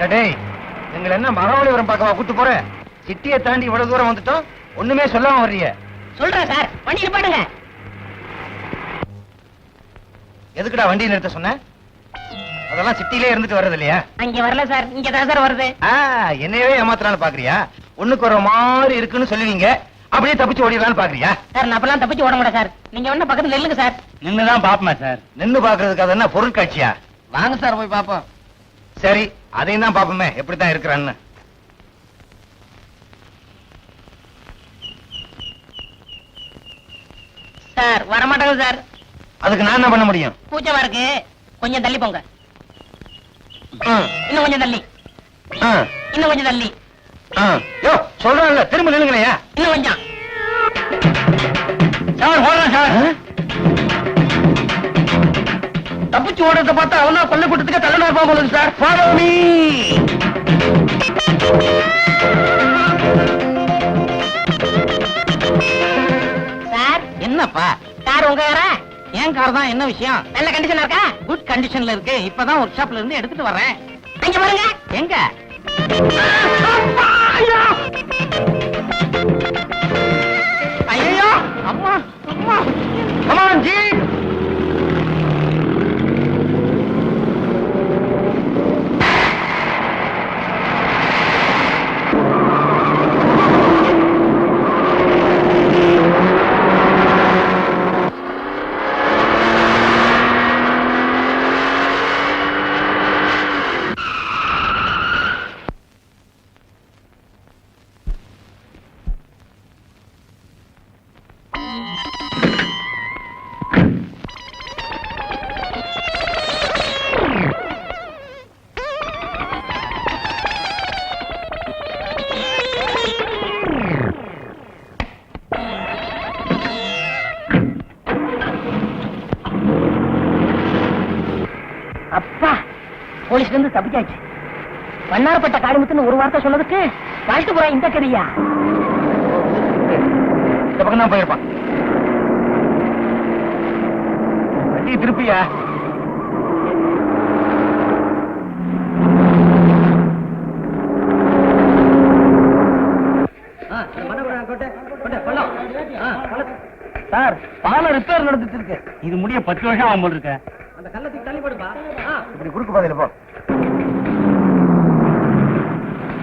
என்ன டேய். எங்களை என்ன மகாபலிபுரம் பார்க்கவா கூட்டு போற? சிட்டியை தாண்டி இவ்வளவு தூரம் வந்துட்டோம். ஒண்ணுமே சொல்லாம வர்றீங்க. சொல்றேன் சார். வண்டி நிப்பாட்டுங்க எதுக்குடா வண்டி நிறுத்த சொன்ன? அதெல்லாம் சிட்டிலே இருந்துட்டு வர்றது இல்லையா? அங்க வரல சார். இங்க தான் சார் வருது. ஆ, என்னையவே ஏமாத்தலாம்னு பாக்குறியா? ஒண்ணுக்கு ஒரு மாதிரி இருக்குன்னு சொல்லுவீங்க. அப்படியே தப்பிச்சு ஓடிடலாம்னு பாக்குறியா? சார் நான் அப்பெல்லாம் தப்பிச்சு ஓட மாட்டேன் சார். நீங்க வேணா பக்கத்துல நில்லுங்க சார். நின்னுதான் பாப்போமா சார். நின்னு பாக்குறதுக்கு அது என்ன பொருட்காட்சியா? வாங்க சார் போய் பாப்போம். சரி அதையும் தான் பாப்போமே எப்படித்தான் இருக்கிறான்னு. சார் வர மாட்டேங்க சார். அதுக்கு நான் என்ன பண்ண முடியும்? கூச்சமா இருக்கு கொஞ்சம் தள்ளி போங்க. இன்னும் கொஞ்சம் தள்ளி. இன்னும் கொஞ்சம் தள்ளி. யோ சொல்றேன்ல திரும்ப நில்லுங்களையா இன்னும் கொஞ்சம். சார் ஓடுறேன் சார். தப்பிச்சு ஓடுறத பார்த்தா அவனா கொல்ல கூட்டத்துக்கு தள்ளனா இருப்பான் போல சார். Follow me sir. என்னப்பா? கார் உங்க காரா ஏன் கார் தான்? என்ன விஷயம்? நல்ல கண்டிஷனா இருக்கா? குட் கண்டிஷன்ல இருக்கு. இப்பதான் ஒர்க் ஷாப்ல இருந்து எடுத்துட்டு வர்றேன். அங்க பாருங்க. எங்க? ஐயோ அம்மா அம்மா. கமான் ஜி அப்பா போலீஸ்ல இருந்து தப்பிச்சாச்சு. வண்ணாரப்பட்ட காளிமுத்துன்னு ஒரு வார்த்தை சொன்னதுக்கு வாழ்த்து போறா இந்த கதையா? இந்த பக்கம் தான் போயிருப்பான். வண்டி திருப்பியா? சார் பாலம் ரிப்பேர் நடந்துட்டு இருக்கு. இது முடிய பத்து வருஷம் ஆகும் போல் இருக்க. அந்த கள்ளத்துக்கு இப்படி குறுக்கு பாதையில போ.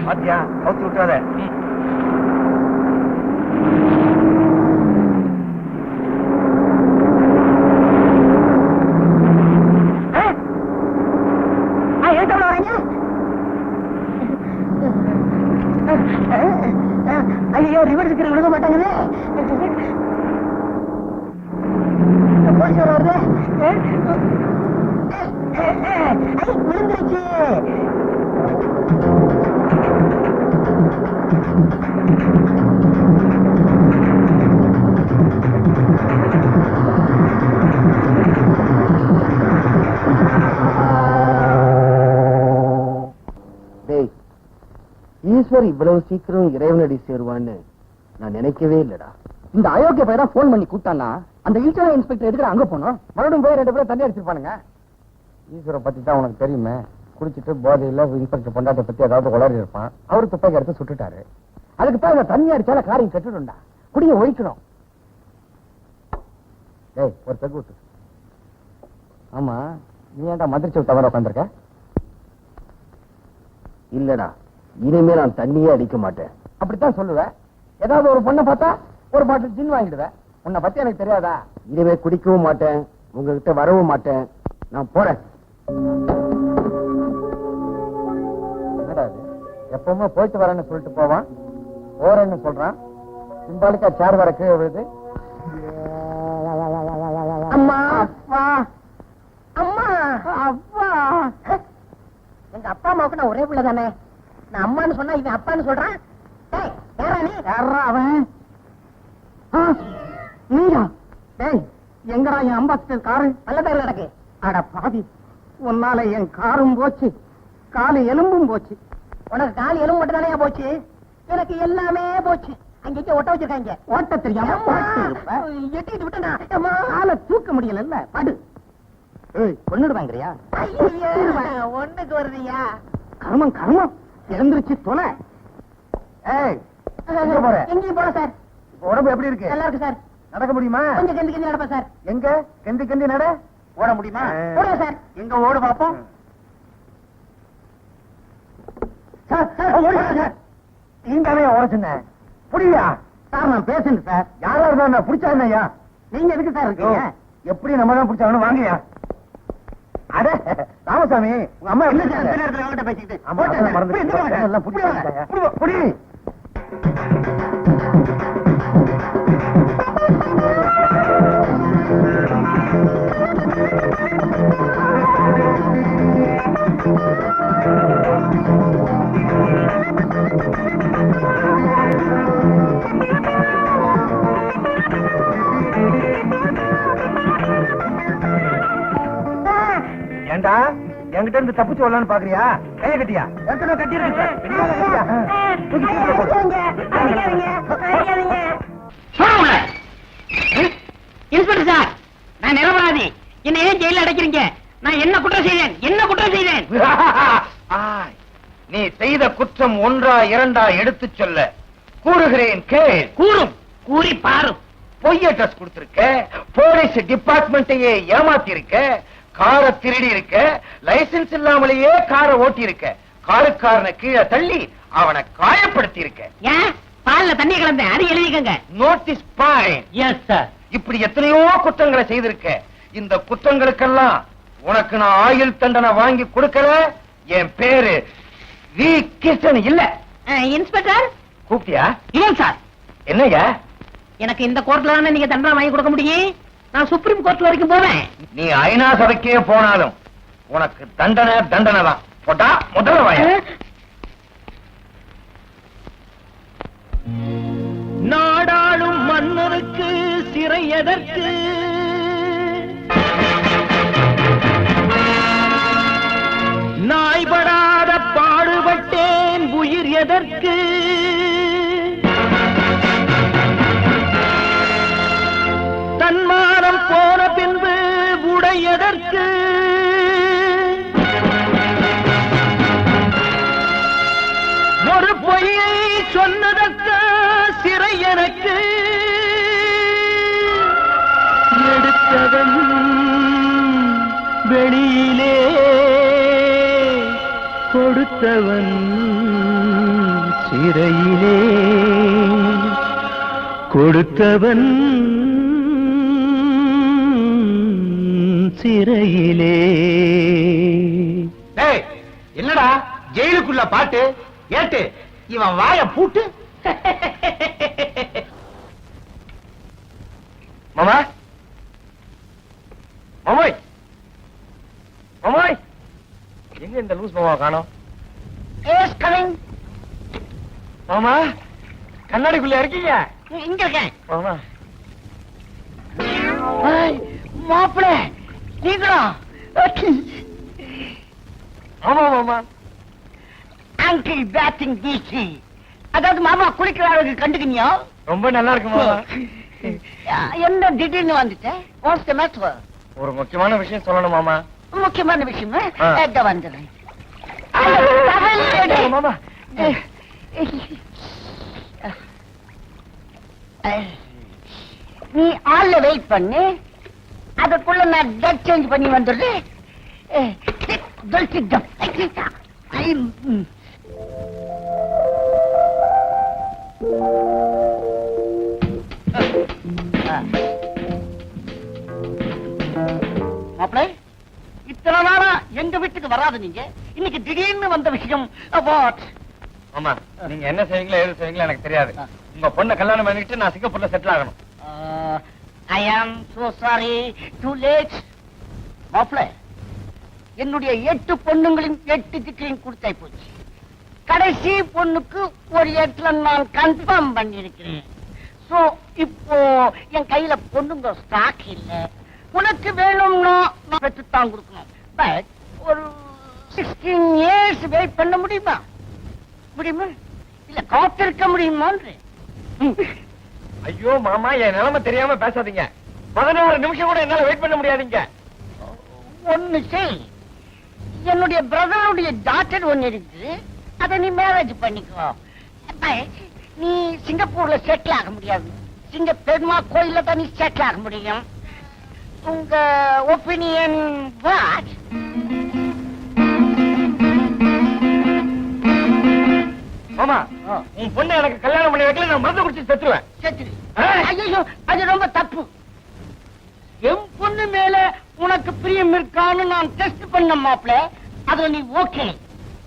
பாத்தியா? கவுத்து விட்டுறாத ஐயோ ரிவர்ஸ் இருக்கிற விழுக மாட்டாங்களே போலீஸ் வருது விழுந்துருச்சு டேய் ஈஸ்வர் இவ்வளவு சீக்கிரம் இறைவனடி சேருவான்னு நான் நினைக்கவே இல்லடா. இந்த அயோக்கிய பையனா போன் பண்ணி கூட்டானா அந்த இன்டர்னல் இன்ஸ்பெக்டர் எதுக்கு அங்க போனோம்? மறுபடியும் போய் ரெண்டு பேரும் தண்ணி அடிச்சிருப்பானுங்க. ஈஸ்வரை பத்தி தான் உனக்கு தெரியுமே. குடிச்சிட்டு போதையில இன்ஸ்பெக்டர் பொண்டாட்டை பத்தி ஏதாவது உளறி இருப்பான் அவரு துப்பாக்கி எடுத்து சுட்டுட்டாரு. அதுக்கு தான் தண்ணி அடிச்சால காரியம் கட்டணும்டா குடிய ஒழிக்கணும். ஒரு பெக் விட்டு. ஆமா நீ ஏன்டா மந்திரிச்சு தவற உட்காந்துருக்க இல்லடா இனிமே நான் தண்ணியே அடிக்க மாட்டேன். அப்படித்தான் சொல்லுவேன் ஏதாவது ஒரு பொண்ணை பார்த்தா ஒரு பாட்டில் ஜின் வாங்கிடுவேன் உன்னை பத்தி எனக்கு தெரியாதா? இனிமே குடிக்கவும் மாட்டேன். உங்ககிட்ட வரவும் மாட்டேன். நான் போறேன். எப்பவுமே போயிட்டு வரேன்னு சொல்லிட்டு போவான். போறேன்னு சொல்றான். சிம்பாலிக்கா சேர் வர கீழே விழுது. அம்மா. அப்பா. அம்மா. அப்பா. எங்க அப்பா அம்மாவுக்கு நான் ஒரே பிள்ளை தானே. நான் அம்மான்னு சொன்னா இவன் அப்பான்னு சொல்றான். அவன்? நீயா? டேய் எங்கடா என் அம்பாசிடர் காரு? பேர் நடக்கு அட பாவி உன்னால என் காரும் போச்சு. காலு எலும்பும் போச்சு. உனக்கு கால் எலும்பு மட்டும் தானே போச்சு? எனக்கு எல்லாமே போச்சு. அங்க ஒட்ட வச்சிருக்காங்க. ஓட்ட தெரியாம. எட்டிட்டு விட்டா அம்மா காலை தூக்க முடியல படு. ஏய் கொன்னுடுவாங்கறியா ஐயையே, ஒண்ணுக்கு வருதுயா கர்மம் கர்மம். இறந்துருச்சு தொலை. ஏய் எங்க போற? எங்கேயும் போல சார். உடம்பு எப்படி இருக்கு? நல்லா இருக்கு சார். நடக்க முடியுமா? கொஞ்சம் கெந்தி கெந்தி நடப்பேன் சார். எங்க? கெந்தி கெந்தி நட. ஓட முடியுமா? போடுங்க சார். எங்க ஓடு பாப்போம். சார் சார் ஓடுங்க சார். நீங்க ஓட சொன்னேன் புரியா சார் நான் பேசுறேன் சார். யாரா இருந்தா நான் பிடிச்சா என்னய்யா? நீங்க எதுக்கு சார் இருக்கீங்க? எப்படி நம்ம தான் பிடிச்சாங்கன்னு வாங்கயா அட ராமசாமி உங்க அம்மா எப்படி சார் பேசிக்கிட்டு. ஏண்டா? என்கிட்ட இருந்து தப்பிச்சு வரலான்னு பாக்குறியா? கைய கட்டியா? கீழே போடு. இன்ஸ்பெக்டர் சார் நான் நிரபராதி. என்ன ஏன் ஜெயில அடைக்கிறீங்க? நான் என்ன குற்றம் செய்தேன்? என்ன குற்றம் செய்தேன்? நீ செய்த குற்றம் ஒன்றா இரண்டா எடுத்துச் சொல்ல. கூறுகிறேன் கேள். கூறும். கூறி பாரும். பொய் அட்ரஸ் கொடுத்திருக்க. போலீஸ் டிபார்ட்மெண்ட்டையே ஏமாத்தி இருக்க காரை திருடி இருக்க லைசென்ஸ் இல்லாமலேயே காரை ஓட்டி இருக்க. காருக்காரனை கீழே தள்ளி அவனை காயப்படுத்தி இருக்க. பால்ல தண்ணி கலந்தேன் அது எழுதிக்கங்க. நோட்டீஸ் எஸ் சார் இப்படி எத்தனையோ குற்றங்களை செய்திருக்க. இந்த குற்றங்களுக்கெல்லாம் உனக்கு நான் ஆயுள் தண்டனை வாங்கி கொடுக்கல. என் பேரு வி. கிருஷ்ணன் இல்ல. இன்ஸ்பெக்டர்? கூப்பிட்டியா? இல்லைங்க சார். என்னய்யா? எனக்கு இந்த கோர்ட்ல தானே நீங்க தண்டனை வாங்கி கொடுக்க முடியும்? நான் சுப்ரீம் கோர்ட் வரைக்கும் போவேன். நீ ஐநா சபைக்கே போனாலும் உனக்கு தண்டனை தண்டனை தான் போட்டா முதல்ல வாய. எதற்கு? ஒரு பொய்யை சொன்னதற்கு சிறை எனக்கு. எடுத்தவன் வெளியிலே கொடுத்தவன் சிறையிலே. கொடுத்தவன் சிறையிலே. டேய் என்னடா ஜெயிலுக்குள்ள பாட்டு? ஏட்டு இவன் வாய பூட்டு. மாமா? மாமாய் மாமாய் எங்க இந்த லூஸ் மாமா காணோம்? எஸ் கமிங் மாமா கண்ணாடிக்குள்ள இருக்கீங்க? இங்க இருக்கேன். மாமா. மாப்பிள்ள நீங்களும் ஆமா மாமா அங்கிள் பேட்டிங் டிசி அதாவது மாமா குளிக்கிற அளவுக்கு கண்டுக்கினியோ? ரொம்ப நல்லா இருக்கு மாமா என்ன திடீர்னு வந்துட்டேன் வாட்ஸ் த மேட்டர் ஒரு முக்கியமான விஷயம் சொல்லணும் மாமா. முக்கியமான விஷயமா? மாமா. நீ ஆள்ல வெயிட் பண்ணு. அதுக்குள்ள நான் டெட் சேஞ்ச் பண்ணி வந்துடுறேன். மாப்பிள்ளை இத்தனை நாளா எங்க வீட்டுக்கு வராது நீங்க. இன்னைக்கு திடீர்னு வந்த விஷயம் வாட் மாமா நீங்க என்ன செய்வீங்களோ ஏது செய்வீங்களோ எனக்கு தெரியாது. உங்க பொண்ணை கல்யாணம் பண்ணிட்டு நான் சிங்கப்பூர்ல செட்டில் ஆகணும். ஐ ஆம் சோ சாரி டூ லேட் மாப்பிள என்னுடைய எட்டு பொண்ணுங்களையும் எட்டு திக்களையும் கொடுத்தாய் போச்சு. கடைசி பொண்ணுக்கு ஒரு இடத்துல நான் கன்ஃபார்ம் பண்ணிருக்கிறேன் சோ இப்போ என் கையில பொண்ணுங்க ஸ்டாக் இல்ல. உனக்கு வேணும்னா நான் பெற்றுத்தான் கொடுக்கணும். பட் ஒரு சிக்ஸ்டீன் இயர்ஸ் வெயிட் பண்ண முடியுமா? முடியுமா? இல்ல காத்திருக்க முடியுமான்னு? ஐயோ மாமா என் நிலைமை தெரியாம பேசாதீங்க. பதினோரு நிமிஷம் கூட என்னால வெயிட் பண்ண முடியாதுங்க. ஒண்ணு செய். என்னுடைய பிரதருடைய டாக்டர் ஒண்ணு இருக்கு. அதை நீ மேரேஜ் பண்ணிக்கோ. அப்ப, நீ சிங்கப்பூர்ல செட்டில் ஆக முடியாது. சிங்க பெருமா கோயில்ல தான் நீ செட்டில் ஆக முடியும். உங்க ஒப்பீனியன் வாட் மாமா உன் பொண்ணை எனக்கு கல்யாணம் பண்ணி வைக்கல நான் மருந்து குடிச்சு செத்துருவேன்? ஐயோ அது ரொம்ப தப்பு. என் பொண்ணு மேல உனக்கு பிரியம் இருக்கான்னு நான் டெஸ்ட் பண்ண மாப்ள அதுல நீ ஓகே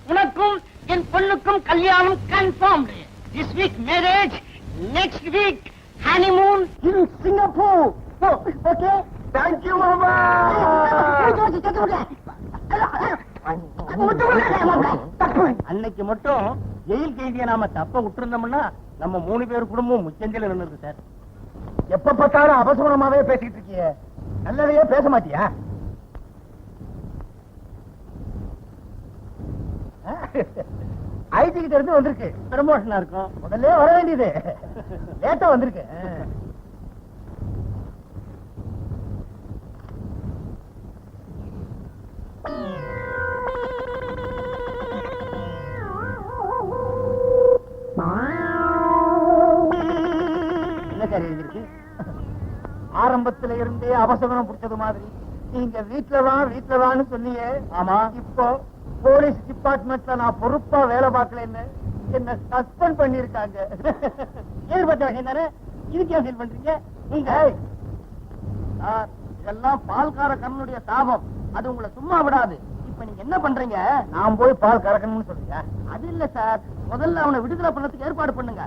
உனக்கும் என் பொண்ணுக்கும் கல்யாணம் confirmed this week marriage next week honeymoon in Singapore okay thank you மாமா அன்னைக்கு மட்டும் ஜெயில் கைதியை நாம தப்ப விட்டுருந்தோம்னா நம்ம மூணு பேர் குடும்பம் முச்சந்தில இருந்தது சார். எப்ப பார்த்தாலும் அபசகுணமாவே பேசிக்கிட்டு இருக்கியே. நல்லதையே பேச மாட்டியா? ஐடி கிட்ட இருந்து வந்திருக்கு. ப்ரமோஷனா இருக்கும். முதல்ல வர வேண்டியது. லேட்டா வந்திருக்கு. ஆரம்பத்துல இருந்தே அபசகுணம் பிடிச்சது மாதிரி. நீங்க வீட்டுல தான் வீட்டுல தான்னு சொன்னீங்க. ஆமா. இப்போ போலீஸ் டிபார்ட்மெண்ட்ல நான் பொறுப்பா வேலை பார்க்கலன்னு என்ன சஸ்பெண்ட் பண்ணிருக்காங்க எதிர்பார்த்த விஷயம் தானே? இதுக்கு ஃபீல் பண்றீங்க? நீங்க சார் இதெல்லாம் பால்கார கண்ணனுடைய தாபம் அது உங்களை சும்மா விடாது. இப்ப நீங்க என்ன பண்றீங்க? நான் போய் பால் கறக்கணும்னு சொல்றீங்க. அது இல்ல சார். முதல்ல அவனை விடுதலை பண்ணதுக்கு ஏற்பாடு பண்ணுங்க.